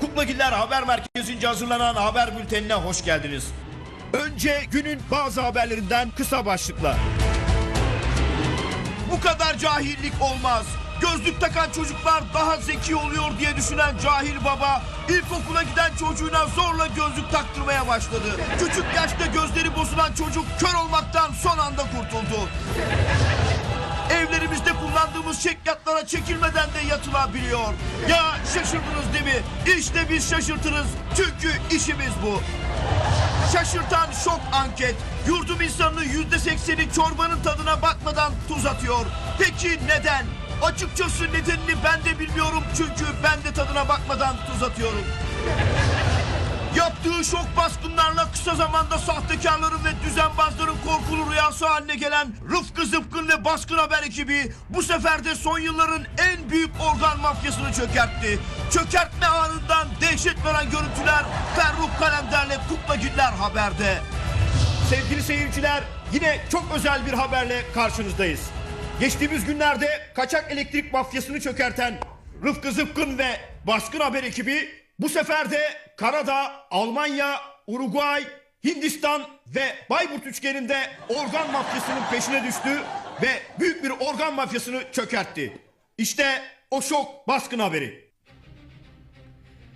Kuklagiller Haber Merkezi'nce hazırlanan haber bültenine hoş geldiniz. Önce günün bazı haberlerinden kısa başlıklar. Bu kadar cahillik olmaz. Gözlük takan çocuklar daha zeki oluyor diye düşünen cahil baba ilkokula giden çocuğuna zorla gözlük taktırmaya başladı. Küçük yaşta gözleri bozulan çocuk kör olmaktan son anda kurtuldu. Evlerimizde kullandığımız çekyatlara çekilmeden de yatılabiliyor. Ya şaşırdınız değil mi? İşte biz şaşırtırız. Çünkü işimiz bu. Şaşırtan şok anket. Yurdum insanının yüzde sekseni çorbanın tadına bakmadan tuz atıyor. Peki neden? Açıkçası nedenini ben de bilmiyorum çünkü ben de tadına bakmadan tuz atıyorum. Yaptığı şok baskınlarla kısa zamanda sahtekarların ve düzenbazların korkulu rüyası haline gelen Rıfkı Zıpkın ve Baskın Haber ekibi bu sefer de son yılların en büyük organ mafyasını çökertti. Çökertme anından dehşet veren görüntüler Ferruh Kalemder'le Kuklagiller Haber'de. Sevgili seyirciler yine çok özel bir haberle karşınızdayız. Geçtiğimiz günlerde kaçak elektrik mafyasını çökerten Rıfkı Zıpkın ve Baskın Haber ekibi bu sefer de Karadağ, Almanya, Uruguay, Hindistan ve Bayburt üçgeninde organ mafyasının peşine düştü ve büyük bir organ mafyasını çökertti. İşte o şok baskın haberi.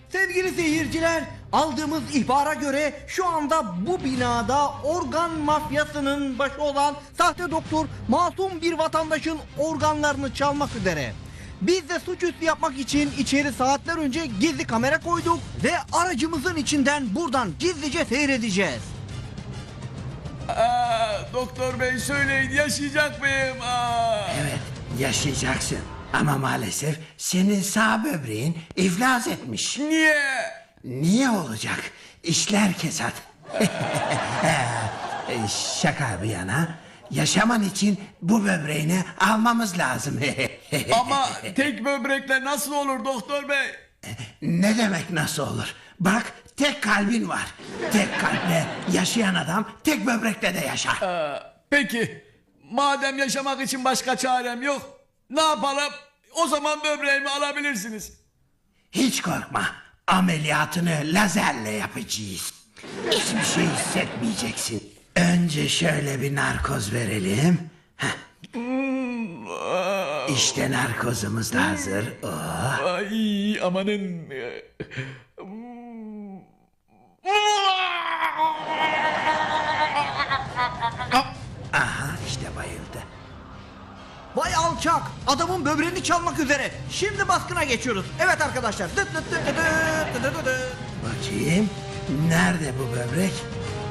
Sevgili seyirciler, aldığımız ihbara göre şu anda bu binada organ mafyasının başı olan sahte doktor masum bir vatandaşın organlarını çalmak üzere. Biz de suçüstü yapmak için içeri saatler önce gizli kamera koyduk ve aracımızın içinden buradan gizlice seyredeceğiz. Aa, doktor bey söyleyin yaşayacak mıyım? Aa. Evet, yaşayacaksın. Ama maalesef senin sağ böbreğin iflas etmiş. Niye? Niye olacak? İşler kesat. E, Şaka bir yana. Yaşaman için bu böbreğini almamız lazım. Ama tek böbrekle nasıl olur doktor bey? ne demek nasıl olur? Bak tek kalbin var. Tek kalple yaşayan adam tek böbrekle de yaşar. Aa, peki madem yaşamak için başka çarem yok ne yapalım? O zaman böbreğimi alabilirsiniz. Hiç korkma. Ameliyatını lazerle yapacağız. Hiçbir şey hissetmeyeceksin. Önce şöyle bir narkoz verelim. Heh. İşte narkozumuz da hazır. Oh. Ay amanın. Aha işte bayıldı. Vay alçak, adamın böbreğini çalmak üzere. Şimdi baskına geçiyoruz. Evet arkadaşlar. Dıt dıt dıt dıt dıt dıt dıt. Bakayım. Nerede bu böbrek?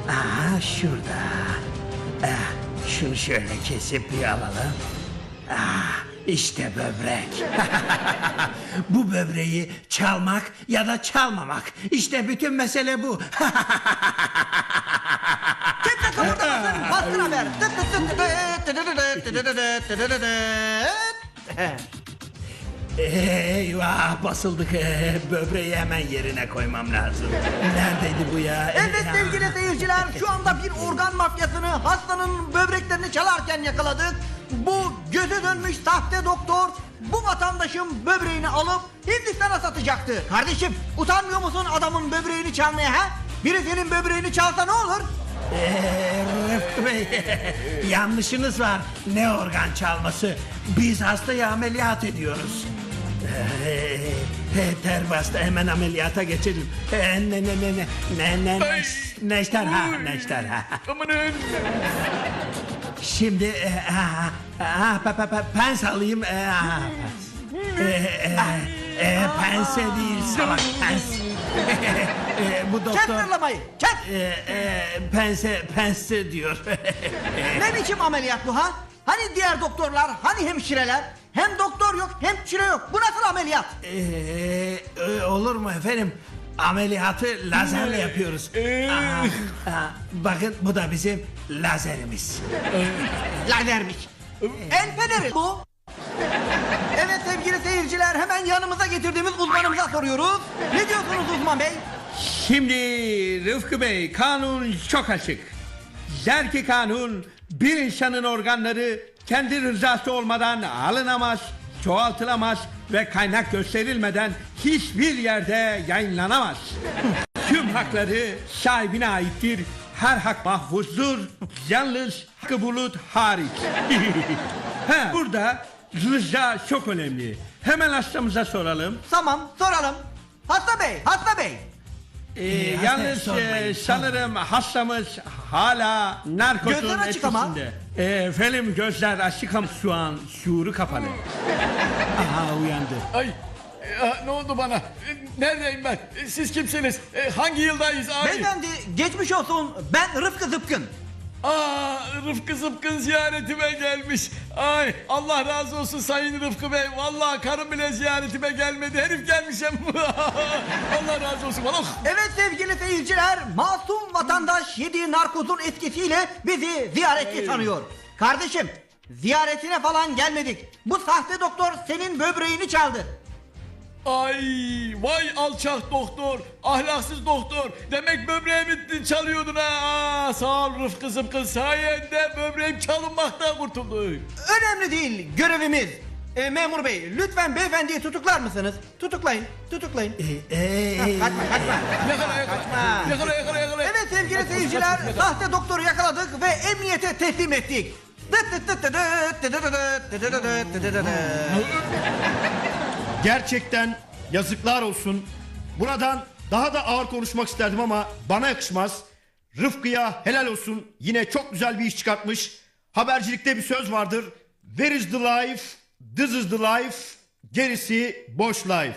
Aha şurada. Ah, şunu şöyle kesip bir alalım. İşte böbrek. bu böbreği çalmak ya da çalmamak. İşte bütün mesele bu. Tekne kıpırdamaların baskın haber. Eyvah basıldık. Böbreği hemen yerine koymam lazım. Neredeydi bu ya? Evet sevgili seyirciler şu anda bir organ mafyasını hastanın böbreklerini çalarken yakaladık. Bu göze dönmüş sahte doktor bu vatandaşın böbreğini alıp Hindistan'a satacaktı. Kardeşim utanmıyor musun adamın böbreğini çalmaya ha? Biri senin böbreğini çalsa ne olur? Eee, Rıfkı Bey, yanlışınız var. Ne organ çalması? Biz hastayı ameliyat ediyoruz. Ee, ter bastı hemen ameliyata geçelim. Ee, ne ne ne ne ne ne ne Ay. neşter ha neşter ha. Amanın. Şimdi e, ha, ha, pe, pe, pe, pens alayım. E, ha, pens. E, e, e, pense değil salak pens. E, bu Kes doktor fırlamayı kes. e, e, pense pense diyor. Ne biçim ameliyat bu ha? Hani diğer doktorlar hani hemşireler? Hem doktor yok hem hemşire yok. Bu nasıl ameliyat? Ee, e, olur mu efendim? Ameliyatı lazerle yapıyoruz. Aha, aha, bakın bu da bizim lazerimiz. Lazermiş. El feneri bu. Evet sevgili seyirciler hemen yanımıza getirdiğimiz uzmanımıza soruyoruz. Ne diyorsunuz uzman bey? Şimdi Rıfkı Bey kanun çok açık. Der ki kanun bir insanın organları kendi rızası olmadan alınamaz, çoğaltılamaz ve kaynak gösterilmeden hiçbir yerde yayınlanamaz. Tüm hakları sahibine aittir. Her hak mahfuzdur. Yalnız hakkı bulut hariç. ha, burada rıza çok önemli. Hemen hastamıza soralım. Tamam soralım. Hasta bey, hasta bey. Ee, yalnız e, sanırım hastamız hala narkozun Gözler açık ama. etkisinde. Ee, efendim gözler açık ama şu an şuuru kapalı. Aha uyandı. Ay e, ne oldu bana? E, Neredeyim ben? E, Siz kimsiniz? E, Hangi yıldayız abi? Beyefendi geçmiş olsun. Ben Rıfkı Zıpkın. Aa Rıfkı Zıpkın ziyaretime gelmiş. Ay Allah razı olsun Sayın Rıfkı Bey. Vallahi karım bile ziyaretime gelmedi. Herif gelmişim. Allah razı olsun. Oh. Evet sevgili seyirciler, masum vatandaş yediği narkozun etkisiyle bizi ziyarette sanıyor. Kardeşim, ziyaretine falan gelmedik. Bu sahte doktor senin böbreğini çaldı. Ay vay alçak doktor. Ahlaksız doktor. Demek böbreğimi çalıyordun ha. Aa, sağ ol Rıfkı Zıpkın. Sayende böbreğim çalınmaktan kurtuldu. Önemli değil, görevimiz. E, memur bey, lütfen beyefendiyi tutuklar mısınız? Tutuklayın, tutuklayın. Ha, kaçma, kaçma. Yakala yakala. Yakala yakala yakala. Evet sevgili seyirciler, sahte doktoru yakaladık ve emniyete teslim ettik. Gerçekten yazıklar olsun. Buradan daha da ağır konuşmak isterdim ama bana yakışmaz. Rıfkı'ya helal olsun. Yine çok güzel bir iş çıkartmış. Habercilikte bir söz vardır. Where is the life? This is the life. Gerisi boş life.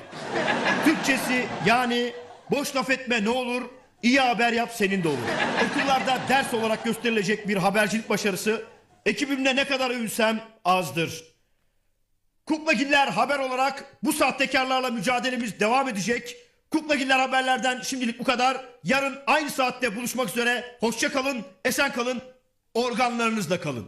Türkçesi yani boş laf etme ne olur. iyi haber yap senin de olur. Okullarda ders olarak gösterilecek bir habercilik başarısı ekibimle ne kadar övünsem azdır. Kuklagiller haber olarak bu sahtekarlarla mücadelemiz devam edecek. Kuklagiller haberlerden şimdilik bu kadar. Yarın aynı saatte buluşmak üzere. Hoşça kalın, esen kalın, organlarınızla kalın.